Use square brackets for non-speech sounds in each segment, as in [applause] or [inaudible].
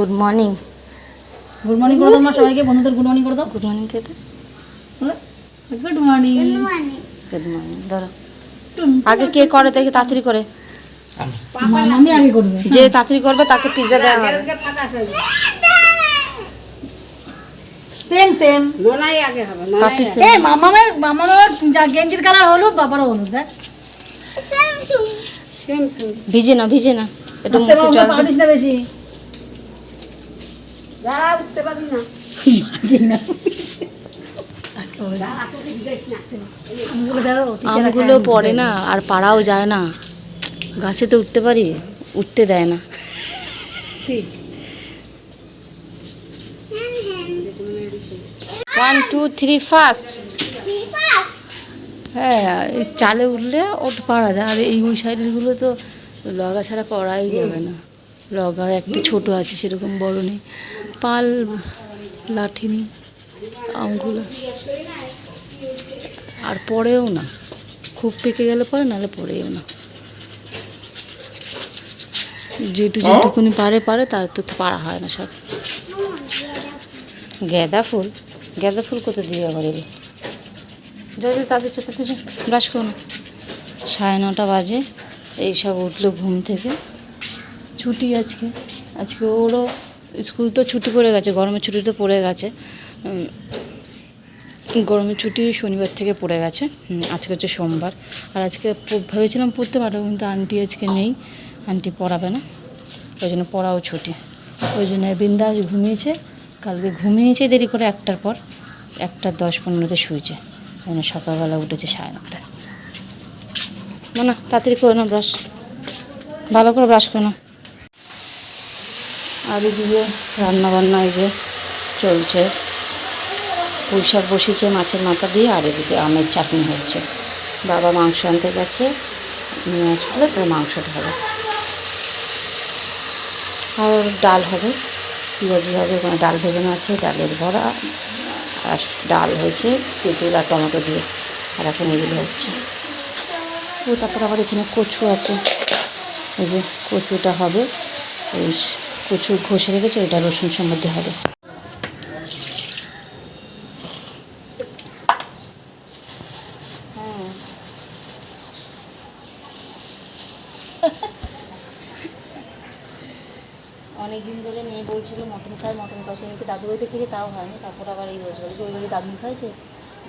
Good morning good morning করে দাও মা সবাইকে বন্ধুদের গুড মর্নিং করে দাও। গুড মর্নিং দিদি গুড মর্নিং গুড মর্নিং ধরো। আগে কে করে দেখি তাড়াতাড়ি করে। আমি। আগে করবে যে তাড়াতাড়ি করবে তাকে পিৎজা দেওয়া হবে। সেম সেম পাপি সে এ মামামের মামামের যা গেঞ্জির কালার হলুদ বাবারও হলুদ দেখ। ভিজে না ভিজে না। একটু মুখে জল দিস না বেশি। ভাগি না। আজকে হয়েছে। আমগুলো পড়ে না, আর পাড়াও যায় না গাছে তো উঠতে পারি, উঠতে দেয় না। ওয়ান টু থ্রি ফার্স্ট হ্যাঁ চালে উঠলে ওট পারা যায়, আর এই ওই সাইডেরগুলো তো লগা ছাড়া করাই যাবে না লগা একটা ছোট আছে, সেরকম বড় নেই পাল লাঠি নেই আমগুলো আর পড়েও না খুব পেকে গেলে পরে নাহলে পড়েও না। যেটু যেটুকুনি পারে পারে তার তো পারা হয় না সব। গেঁদা ফুল? গেঁদা ফুল কোথা দিয়ে আবার এলো? যদি তাদের সাথে ব্রাশ করো না। সাড়ে নটা বাজে এই সব উঠল ঘুম থেকে। ছুটি আজকে। আজকে ওরও স্কুল তো ছুটি পড়ে গেছে, গরমের ছুটি তো পড়ে গেছে। গরমের ছুটি শনিবার থেকে পড়ে গেছে। আজকে হচ্ছে সোমবার। আর আজকে ভেবেছিলাম পড়তে পারব, কিন্তু আন্টি আজকে নেই। আন্টি পড়াবে না, ওই জন্য পড়াও ছুটি। ওই জন্য বিন্দাস ঘুমিয়েছে, কালকে ঘুমিয়েছে দেরি করে একটার পর, একটা দশ পনেরোতে শুয়েছে। মানে সকালবেলা উঠেছে সাড়ে নটায় না তাড়াতাড়ি করে না ব্রাশ। ভালো করে ব্রাশ করে না আর এদিকে রান্না বান্না এই যে চলছে। পুঁই শাক বসিয়েছে মাছের মাথা দিয়ে আর এদিকে আমের চাটনি হচ্ছে। বাবা মাংস আনতে গেছে, নিয়ে আসলে তো মাংসটা হবে। আর ডাল হবে, পেঁয়াজি হবে ওখানে ডাল ভেজানো আছে, ডালের ভরা আর ডাল হয়েছে তেঁতুল আর টমেটো দিয়ে। আর এখন এগুলো হচ্ছে। তারপর আবার এখানে কচু আছে। এই যে কচুটা হবে। কচু ঘষে রেখেছে, ওইটা রসুন সম্বন্ধে হবে। অনেক দিন ধরে মেয়ে বলছিল, মটন খায় মটন খায় সেদিনকে দাদু বাড়িতে খেয়েছে তাও হয়নি। তারপর আবার এই বাড়ি ওই বাড়ি দাদুন খাইছে?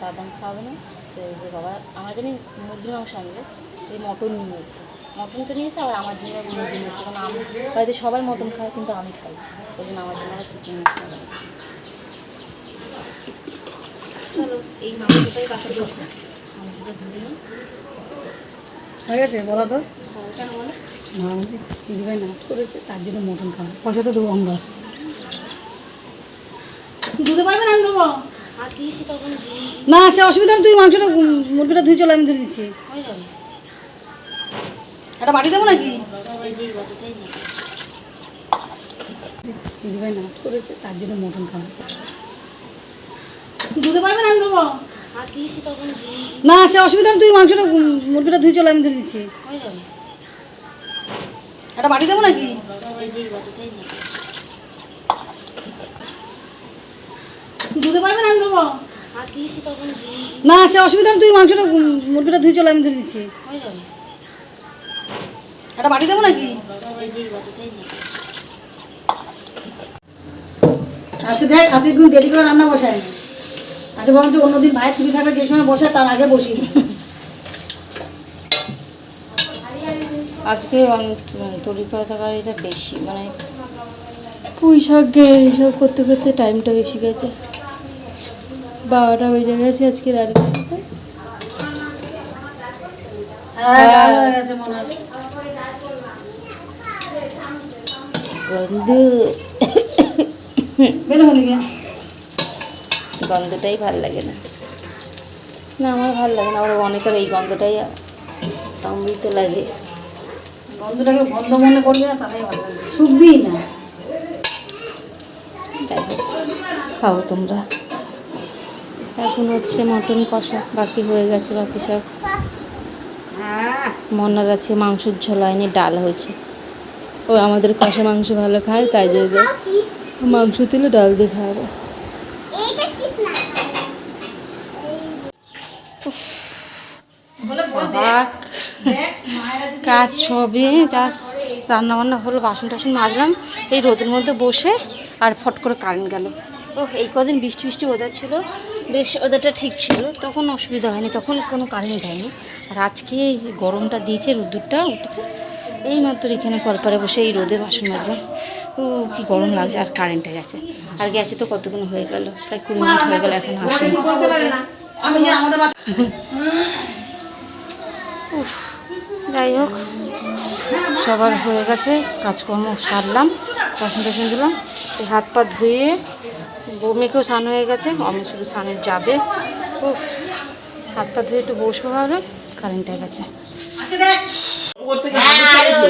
দাদান খাওয়াবে না? তো এই যে বাবা, আমার জানি মুরগির মাংস আনবে এই মটন নিয়ে এসেছে। মটনটা তো নিয়েছে আবার আমার জন্য আবার মুরগি নিয়ে কারণ আমি বাড়িতে সবাই মটন খায় কিন্তু আমি খাই। ওই জন্য আমার জন্য চিকেন নিয়ে চলো এই মাংসটাই বাসা করব মাংসটা ধুয়ে নিই। হয়ে গেছে বলো তো। কেন বলো মা দিদিভাই নাচ করেছে তার জন্য মটন খাব। পয়সা তো দেবো আমরা দুধে পারবে না আমি দেবো? না সে অসুবিধা নেই তুই মাংসটা মুরগিটা ধুয়ে চলে আমি ধরে দিচ্ছি। হয়ে যাবে। একটা বাটি দেবো নাকি? দিদিভাই নাচ করেছে তার জন্য মটন খাব দুধে পারবে না আমি দেবো না সে অসুবিধা তুই মাংসটা মুরগিটা ধুয়ে চলে আমি ধরে দিচ্ছি। একটা বাটি দেবো নাকি? দুধে পারবে না আমি দেবো না সে অসুবিধা তুই মাংসটা মুরগিটা ধুয়ে চলে আমি ধরে দিচ্ছি। যাবে বাটি দেবো নাকি? আজকে দেখ আজকে একদিন দেরি করে রান্না বসায়। আজকে বরঞ্চ অন্যদিন ভাইয়ের ছুটি থাকলে যে সময় বসে তার আগে বসি। আজকে তরিকা তরকারিটা বেশি মানে পুঁই শাক এইসব করতে করতে টাইমটা বেশি গেছে। বারোটা বেজে গেছে আজকে রান্না করতে হ্যাঁ হয়ে গেছে মনে হয়। গন্ধ গন্ধটাই ভালো লাগে না না আমার ভালো লাগে না আমার অনেকের এই গন্ধটাই অমৃত লাগে বন্ধুটাকে বন্ধ মনে করবি না ভালো শুকবি না খাও তোমরা এখন হচ্ছে মটন কষা বাকি হয়ে গেছে বাকি সব মনার আছে মাংসের ঝোল হয়নি ডাল হয়েছে ও আমাদের কষা মাংস ভালো খায় তাই জন্য মাংস তুলে ডাল দিয়ে খাওয়াবে যদি কাজ সবে জাস্ট রান্না বান্না হলো বাসন টাসন মাজলাম এই রোদের মধ্যে বসে আর ফট করে কারেন্ট গেল। ও এই কদিন বৃষ্টি বৃষ্টি ওয়েদার ছিল বেশ ওয়েদারটা ঠিক ছিল তখন অসুবিধা হয়নি তখন কোনো কারেন্ট হয়নি। আর আজকে গরমটা দিয়েছে রোদ্দুরটা উঠেছে। এই মাত্র এখানে কলপারে বসে এই রোদে বাসন মাজলাম। ও কি গরম লাগছে আর কারেন্টটা গেছে। আর গেছে তো কতক্ষণ হয়ে গেল প্রায় কুড়ি মিনিট হয়ে গেল এখন আসেনি। উফ যাই হোক সবার হয়ে গেছে কাজকর্ম সারলাম বাসন টাসন দিলাম এই হাত পা ধুয়ে বৌমেকেও স্নান হয়ে গেছে আমি শুধু স্নানে যাবে। উফ হাত পা ধুয়ে একটু বসবো ভাবলাম কারেন্টটা গেছে। দেখ গল্প করতে গিয়ে হাঁটু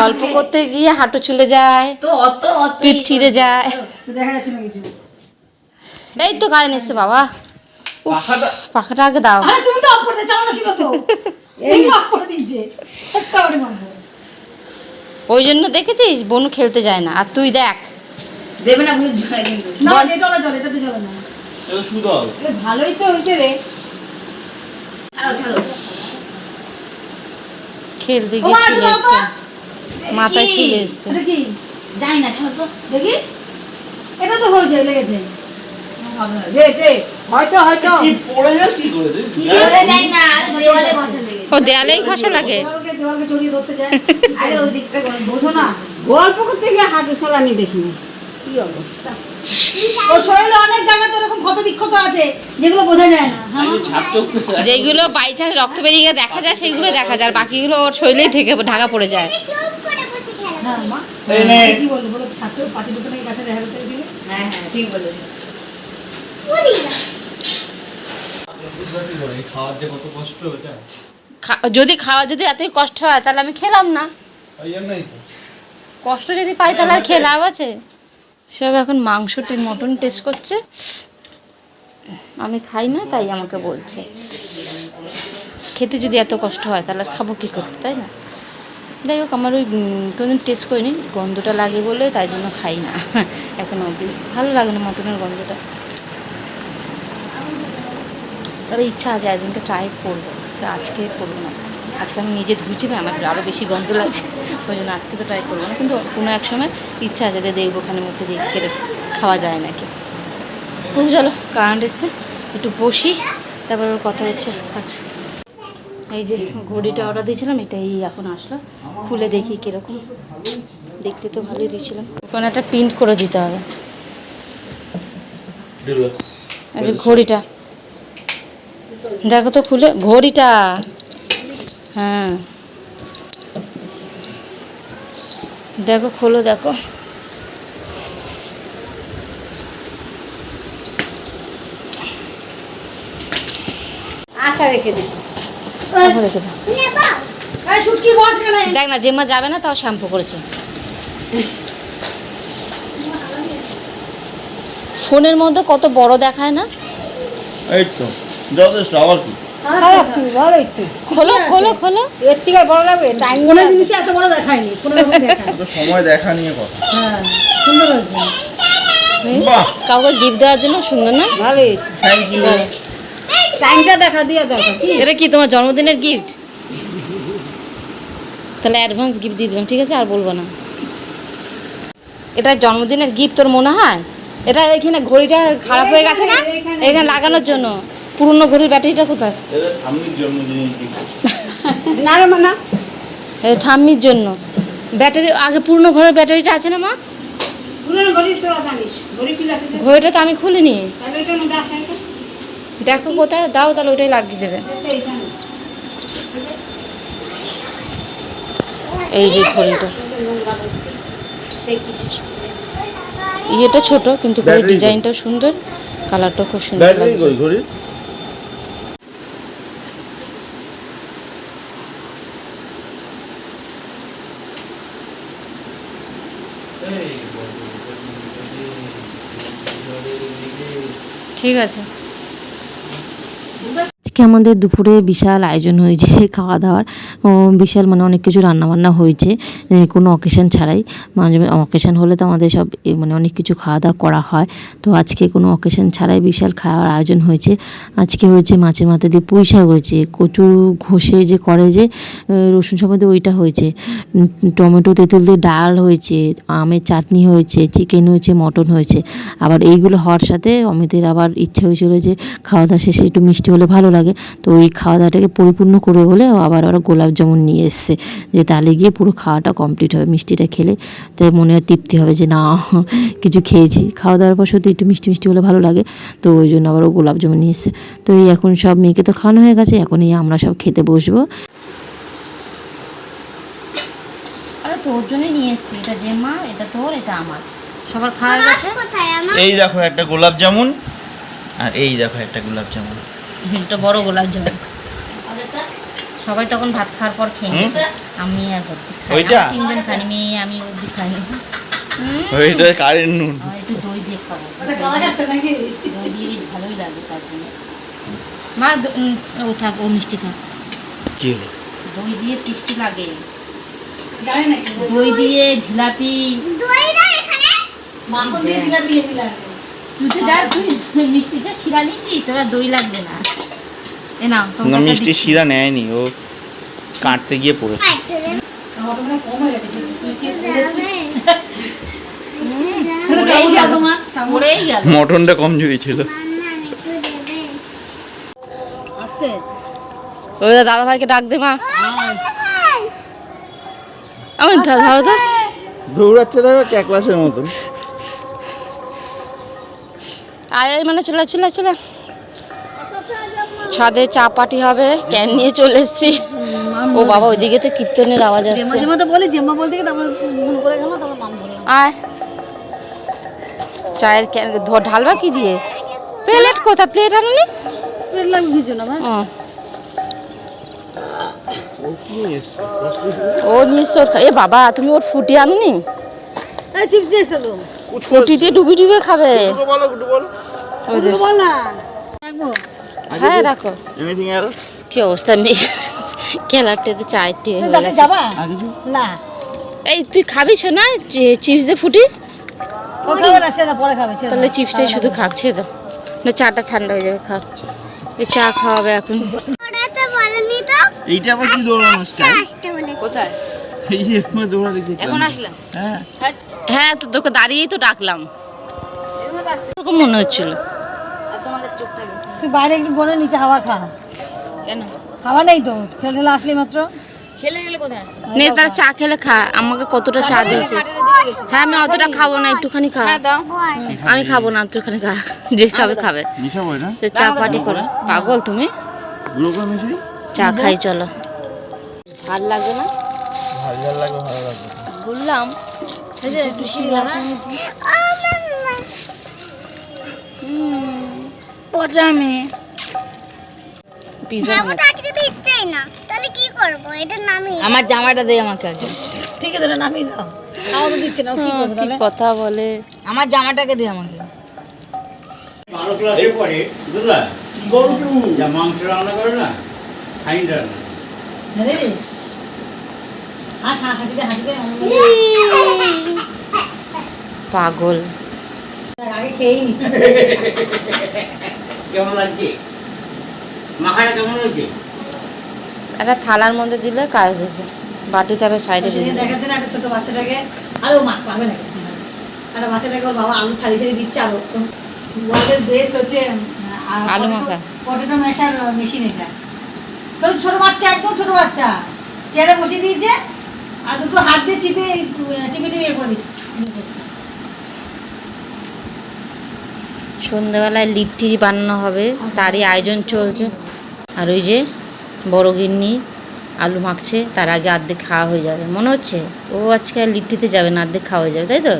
গল্প করতে গিয়ে হাঁটু চলে যায় তো অত অত পিঠ ছিঁড়ে যায়। দেখা যাচ্ছে না কিছু। এই তো কারেন্ট এসছে বাবা। পাখাটা আগে দাও। আরে তুমি তো অফ করে চাও না কি তো এই অফ করে দিয়েছে। একটা করে মারবো ওই জন্য দেখেছিস বনু খেলতে যায় না। আর তুই দেখ। দেবে না না এটা চলে এটা তো চলে না। এটা সুদল এ ভালোই তো হয়েছে রে। খেলতে গিয়ে চলে এসছে মাথায়? চলে এসছে। যাই না ছাড়ো তো দেখি। এটা তো হয়েছে লেগেছে। ও দেয়ালেই লাগে। [laughs] গল্প করতে গিয়ে হাঁটু আমি দেখিনি। কি অবস্থা? ওর শরীরে অনেক জায়গাতে এরকম ক্ষত বিক্ষত আছে যেগুলো বোঝা যায় না। হ্যাঁ আমি ছাড়তে উঠতে চাই। যেগুলো বাই চান্স রক্ত বেরিয়ে গিয়ে দেখা যায় সেইগুলো দেখা যায় আর বাকিগুলো ওর শরীরেই ঢেকে ঢাকা পড়ে যায়। হ্যাঁ হ্যাঁ হ্যাঁ যদি খাওয়া যদি এতই কষ্ট হয় তাহলে আমি খেলাম না। কষ্ট যদি পাই তাহলে আর খেয়ে লাভ আছে। সব এখন মাংস টি- মটন টেস্ট করছে। আমি খাই না, তাই আমাকে বলছে। খেতে যদি এত কষ্ট হয়, তাহলে খাব কী করতে তাই না? যাই হোক, আমার ওই কোনোদিন টেস্ট করিনি, গন্ধটা লাগে বলে তাই জন্য খাই না। এখন অবধি ভালো লাগে না মটনের গন্ধটা। তবে ইচ্ছা আছে, একদিনকে ট্রাই করব, আজকে করব না। আজকে আমি নিজে ধুয়েছি না আমার আরও বেশি গন্ধ লাগছে, ওই জন্য আজকে তো ট্রাই করব না। কিন্তু কোনো এক সময় ইচ্ছা আছে যে দেখব ওখানে মুখে দিয়ে কেটে খাওয়া যায় নাকি। খুব চলো কারেন্ট এসছে, একটু বসি, তারপর ওর কথা হচ্ছে কাজ এই যে ঘড়িটা অর্ডার দিয়েছিলাম, এটাই এখন আসলো, খুলে দেখি কীরকম। দেখতে তো ভালোই দিয়েছিলাম। ওখানে একটা প্রিন্ট করে দিতে হবে. ঘড়িটা। দেখো তো খুলে, ঘড়িটা। হ্যাঁ। দেখো খোলো দেখো। আশা রেখে দিছি রেখে দাও। দেখ না জেম্মা যাবে না তাও শ্যাম্পু করেছে। ফোনের মধ্যে কত বড় দেখায় না? এই তো যথেষ্ট। আবার কি? খারাপ কি? ভালোই তো। খোলো খোলো খোলো। এর থেকে বড় লাগবে? টাইম কোনো জিনিসই এত বড় দেখায়নি কোনো রকম দেখায় সময় দেখা নিয়ে কথা। হ্যাঁ সুন্দর হয়েছে। কাউকে গিফট দেওয়ার জন্য সুন্দর না? ভালো এসে থ্যাংক ইউ টাইমটা দেখা দিয়ে দরকার কি? এটা কি তোমার জন্মদিনের গিফট তাহলে অ্যাডভান্স গিফট দিয়ে দিলাম ঠিক আছে? আর বলব না। এটা জন্মদিনের গিফট তোর মনে হয়? এটা এখানে ঘড়িটা খারাপ হয়ে গেছে না? এখানে লাগানোর জন্য। পুরনো ঘড়ির ব্যাটারিটা কোথায়? ঠাম্মির [laughs] না রে মানা। এই ঠাম্মির জন্য। ব্যাটারি আগে পুরনো ঘরের ব্যাটারিটা আছে না মা? ঘড়িটা তো আমি খুলিনি। তাহলে এটা মধ্যে আছে এটা। দেখো কোথায় দাও তাহলে ওটাই লাগিয়ে দেবে। এই যে ঘড়িটা। ইয়েটা ছোট কিন্তু ব্যাটারি সুন্দর কালারটাও খুব সুন্দর লাগছে। ঠিক আছে। আমাদের দুপুরে বিশাল আয়োজন হয়েছে খাওয়া দাওয়ার বিশাল মানে অনেক কিছু রান্নাবান্না হয়েছে কোনো অকেশন ছাড়াই। মাঝে অকেশন হলে তো আমাদের সব মানে অনেক কিছু খাওয়া দাওয়া করা হয়। তো আজকে কোনো অকেশন ছাড়াই বিশাল খাওয়ার আয়োজন হয়েছে। আজকে হয়েছে মাছের মাথা দিয়ে পুঁই হয়েছে, কচু ঘষে যে করে যে রসুন সম্বন্ধে ওইটা হয়েছে। টমেটো, তেঁতুল দিয়ে ডাল হয়েছে, আমের চাটনি হয়েছে, চিকেন হয়েছে, মটন হয়েছে। আবার এইগুলো হওয়ার সাথে অমিতের আবার ইচ্ছে হয়েছিল যে খাওয়া দাওয়া শেষে একটু মিষ্টি হলে ভালো লাগে। তো ওই খাওয়া দাওয়াটাকে পরিপূর্ণ করে বলে আবার ওরা গোলাপ জামুন নিয়ে এসছে। যে তাহলে গিয়ে পুরো খাওয়াটা কমপ্লিট হবে মিষ্টিটা খেলে। তাই মনে হয় তৃপ্তি হবে যে না কিছু খেয়েছি। খাওয়া দাওয়ার পর সত্যি একটু মিষ্টি মিষ্টি হলে ভালো লাগে। তো ওই জন্য আবার ও গোলাপ জামুন নিয়ে এসছে। তো এই এখন সব মেয়েকে তো খাওয়ানো হয়ে গেছে এখন এই আমরা সব খেতে বসবো। আরে তোর জন্যই নিয়ে এসছি। এটা যে মা এটা তোর এটা আমার। সবার খাওয়া গেছে? এই দেখো একটা গোলাপ জামুন আর এই দেখো একটা গোলাপ জামুন। একটা বড় গোলাপ জামুন সবাই তখন ভাত খাওয়ার পর খেয়ে নিয়েছে। আমি আর ভর্তি খাই ওইটা? তিনজন খাইনি মেয়ে আমি অব্দি খাইনি। হুম, ওইটা কারেন্ট নুন। একটু দই দিয়ে খাব। দই দিয়ে বেশ ভালোই লাগে তার জন্য। মা ও থাক ও মিষ্টি খাক। কি হলো? দই দিয়ে টেস্টি লাগে। দই দিয়ে জিলাপি। মাখন দিয়ে জিলাপি লাগে। তুই তো যা তুই মিষ্টি যা শিরা নিয়েছি তোরা দই লাগবে না। এ নাও না মিষ্টি শিরা নেয়নি ও কাটতে গিয়ে পড়েছে। হয়ে গেল। মটনটা কমজোরি ছিল। ওই দাদা ভাইকে ডাক দে মা। আমি ধরো তো দৌড়াচ্ছে দেখো ক্যাকলাসের মতন? আয় মানে চলে চলে চলে। ছাদে চা পাটি হবে ক্যান নিয়ে চলে এসছি। ও বাবা ওইদিকে তো কীর্তনের আওয়াজ আসছে। জেম্মা জেম্মা বলতে তারপর করে গেল তারপর মাম ধরে আয়। চায়ের ক্যান ঢালবা কি দিয়ে? প্লেট কোথা প্লেট আনুনি? পেট লাগবে কিছু না ও নিশ্চয় এ বাবা তুমি ওর ফুটি আনুনি? ফুটি দিয়ে ডুবি ডুবে খাবে। হ্যাঁ রাখো। এনিথিং এলস কি অবস্থা মেয়ে? তুই হয়ে যাবা? না। এই তুই খাবি না চিপস দিয়ে ফুটি তাহলে চিপসটাই শুধু খাচ্ছে তো না চাটা ঠান্ডা হয়ে যাবে খা এই চা খাওয়াবে এখন। এইটা আবার কি দৌড়ানো স্টাইল? কোথায়? এই যে এরকম দৌড়ালি দেখলাম এখন আসলাম। হ্যাঁ। হ্যাঁ। তো তোকে দাঁড়িয়েই তো ডাকলাম। এরকম মনে হচ্ছিল। তুই বাইরে একটু বলে নিচে হাওয়া খা। কেন? হাওয়া নেই তো? খেলে ঠেলে আসলি মাত্র। খেলে গেলে কোথায় নে তারা চা খেলে খা। আমাকে কতটা চা দিয়েছে। হ্যাঁ আমি অতটা খাব না একটুখানি খা। দাও। আমি খাব না একটুখানি খা। যে খাবে খাবে। চা পাটি করে। পাগল তুমি? চা খাই চলো। ভালো লাগবে না? ভালো ভালো লাগবে ভালো লাগবে বললাম এই যে একটু শিলা পজামে পিজা আজকে দিচ্ছেই না। তাহলে কি করব? এটা নামি আমার জামাটা দে আমাকে আগে। ঠিক আছে রে, নামিয়ে দাও। তো দিচ্ছে না কি করবে কি তাহলে? কথা বলে। আমার জামাটাকে দে আমাকে। ক্লাসে পড়ে বুঝলা? যা মাংস রান্না করে না ফাইন রান্না। হ্যাঁ রে। হাস হাস হাসিতে হাসিতে পাগল। আগে খেয়েই নিচ্ছে। কেমন লাগছে? মাখাটা কেমন হয়েছে? একটা থালার মধ্যে দিলে কাজ দেবে বাটি তারা সাইডে সেদিন দেখাচ্ছে না একটা ছোট বাচ্চাটাকে? আরে ও মা পাবে না একটা বাচ্চাটাকে ওর বাবা আলু ছাড়িয়ে ছাড়িয়ে দিচ্ছে আরও। ওয়ার্ল্ডের বেস্ট হচ্ছে আলু মাখা। পটেটো মেশার মেশিন এটা। ছোট ছোট বাচ্চা একদম ছোট বাচ্চা। চেয়ারে বসিয়ে দিয়েছে আর দুটো হাত দিয়ে চিপে টিপে টিপে করে দিচ্ছে ইয়ে করছে। সন্ধ্যাবেলায় লিপটি বানানো হবে তারই আয়োজন চলছে। আর ওই যে বড় গিন্নি আলু মাখছে তার আগে অর্ধেক খাওয়া হয়ে যাবে। মনে হচ্ছে? ও আজকে লিপটিতে যাবে না অর্ধেক খাওয়া হয়ে যাবে তাই তো?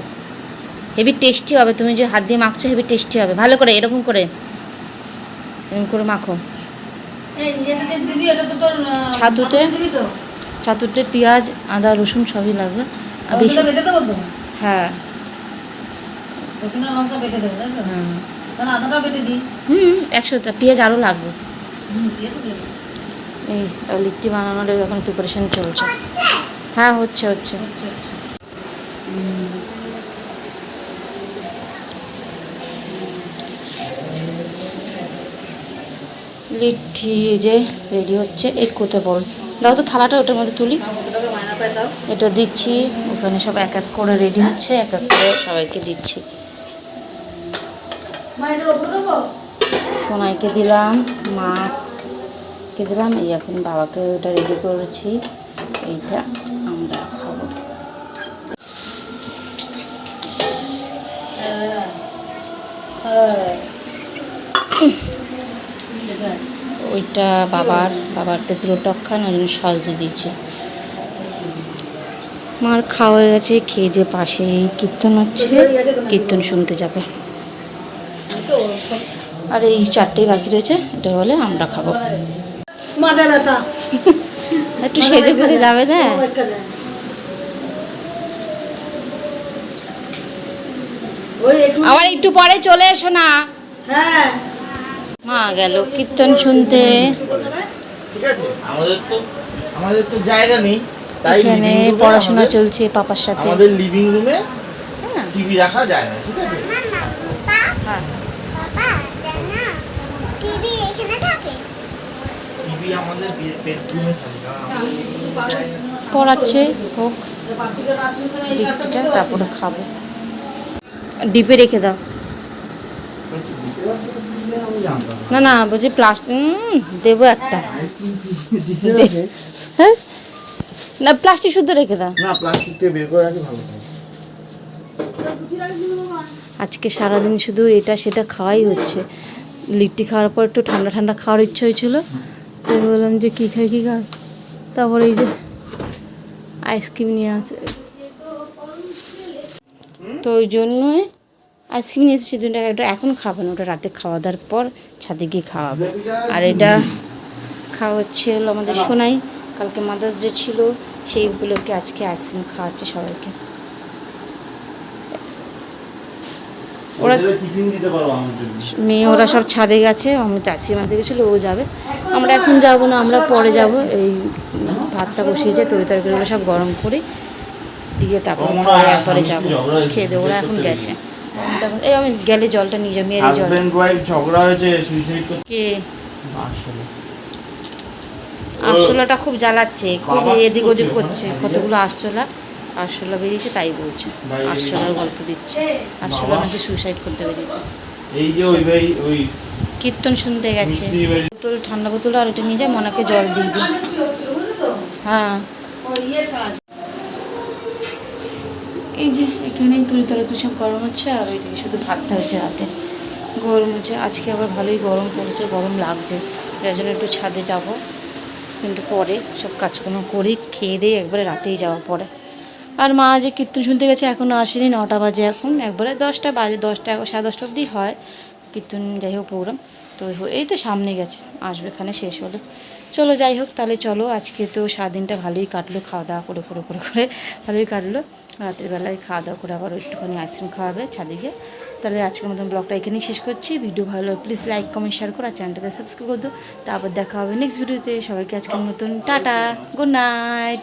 হেভি টেস্টি হবে তুমি যে হাত দিয়ে মাখছো হেভি টেস্টি হবে। ভালো করে এরকম করে। এরকম করে মাখো। ছাতুতে? ছাতুতে পেঁয়াজ আদা রসুন সবই লাগবে। আর বেশি হ্যাঁ। রসুন আর লঙ্কা বেটে দেবো তাই তো? হুম তাহলে আদাটাও বেটে দিই। হুম একশোটা পেঁয়াজ আরও লাগবে। এই লিট্টি বানানোর এখন প্রিপারেশন চলছে। হ্যাঁ হচ্ছে হচ্ছে। লিট্টি যে রেডি হচ্ছে এই কোতে বল। দাও তো থালাটা ওটার মধ্যে তুলি। এটা দিচ্ছি ওখানে সব এক এক করে রেডি হচ্ছে এক এক করে সবাইকে দিচ্ছি মা এটার ওপরে দেবো সোনাইকে দিলাম, মাকে দিলাম, এই এখন বাবাকে ওটা রেডি করেছি, এইটা আমরা খাব। ওইটা বাবার বাবার তেঁতুলো টক খান, ওই জন্য সস দিয়ে দিয়েছি। মার খাওয়া হয়ে গেছে, খেয়ে দিয়ে পাশে কীর্তন হচ্ছে, কীর্তন শুনতে যাবে। আর এই চারটেই বাকি রয়েছে এটা হলে আমরা খাব। মাজা একটু সেজে গুজে যাবে না? আবার একটু পরে চলে এসো না। হ্যাঁ। মা গেল কীর্তন শুনতে। ঠিক আছে আমাদের তো আমাদের তো জায়গা নেই। তাই এখানে পড়াশোনা চলছে পাপার সাথে। আমাদের লিভিং রুমে টিভি রাখা যায় না ঠিক আছে হ্যাঁ বাবা জানা টিভি এখানে থাকে টিভি আমাদের বেডরুমে থাকে কারণ আমাদের পড়াচ্ছে হোক তারপরে খাব। ডিপে রেখে দাও। না। না বলছি প্লাস্টিক দেবো একটা। হ্যাঁ? না প্লাস্টিক শুদ্ধ রেখে দাও। না প্লাস্টিক থেকে বের করে রাখি ভালো আজকে সারাদিন শুধু এটা সেটা খাওয়াই হচ্ছে। লিট্টি খাওয়ার পর একটু ঠান্ডা ঠান্ডা খাওয়ার ইচ্ছে হয়েছিল। তো বললাম যে কী খাই কী খাই? তারপরে এই যে আইসক্রিম নিয়ে আসে তো ওই জন্যই আইসক্রিম নিয়ে এসেছি দুটা এটা এখন খাবে না, ওটা রাতে খাওয়া দাওয়ার পর ছাদে গিয়ে খাওয়াবে। আর এটা খাওয়া হচ্ছে হলো আমাদের সোনাই, কালকে মাদার্স ডে ছিল, সেই উপলক্ষে আজকে আইসক্রিম খাওয়াচ্ছে সবাইকে। ওরা ওরা মেয়ে ওরা সব ছাদে গেছে আমি আনতে গেছিল ও যাবে। আমরা এখন যাব না আমরা পরে যাব। এই ভাতটা বসিয়েছে তরি তরকারিগুলো সব গরম করে দিয়ে তারপর পরে একবারে যাব। খেয়ে দেবো ওরা এখন গেছে। তখন এই আমি গেলে জলটা নিয়ে যাব মেয়ের জল। ঝগড়া হয়েছে কে? আসলে। আরশোলাটা খুব জ্বালাচ্ছে খুব এদিক ওদিক করছে, করছে হ্যাঁ। কতগুলো আরশোলা। আরশোলা বেরিয়েছে তাই বলছে। আরশোলার গল্প দিচ্ছে। আরশোলা। নাকি সুইসাইড করতে বেরিয়েছে। এই যে ওই ভাই ওই কীর্তন শুনতে গেছে। বোতল ঠান্ডা বোতল আর এটা নিয়ে যায় মনাকে জল দিয়ে দিই? হ্যাঁ। ওই এই যে এখানেই তুলি তরকারি সব গরম হচ্ছে আর ওইদিকে শুধু ভাতটা হয়েছে রাতে। গরম হচ্ছে। আজকে আবার ভালোই গরম পড়েছে গরম লাগছে। যার জন্য একটু ছাদে যাব। কিন্তু পরে সব কাজকর্ম করি খেয়ে দিয়ে একবারে রাতেই যাওয়া পরে। আর মা যে কীর্তন শুনতে গেছে এখনও আসেনি, নটা বাজে এখন। একবারে দশটা বাজে, দশটা, সাড়ে দশটা অবধি হয় কীর্তন, যাই হোক প্রোগ্রাম। তো এই তো সামনে গেছে, আসবে এখানে শেষ হলো। চলো যাই হোক, তাহলে চলো, আজকে তো সারাদিনটা ভালোই কাটলো, খাওয়া দাওয়া করে করে করে করে ভালোই কাটলো। রাতের বেলায় খাওয়া দাওয়া করে আবার একটুখানি আইসক্রিম খাওয়াবে ছাদিকে তাহলে আজকের মতন ব্লগটা এখানেই শেষ করছি। ভিডিও ভালো প্লিজ লাইক কমেন্ট শেয়ার করো, আর চ্যানেলটাকে সাবস্ক্রাইব করে দিও। তারপর দেখা হবে নেক্সট ভিডিওতে সবাইকে আজকের মতন, টাটা গুড নাইট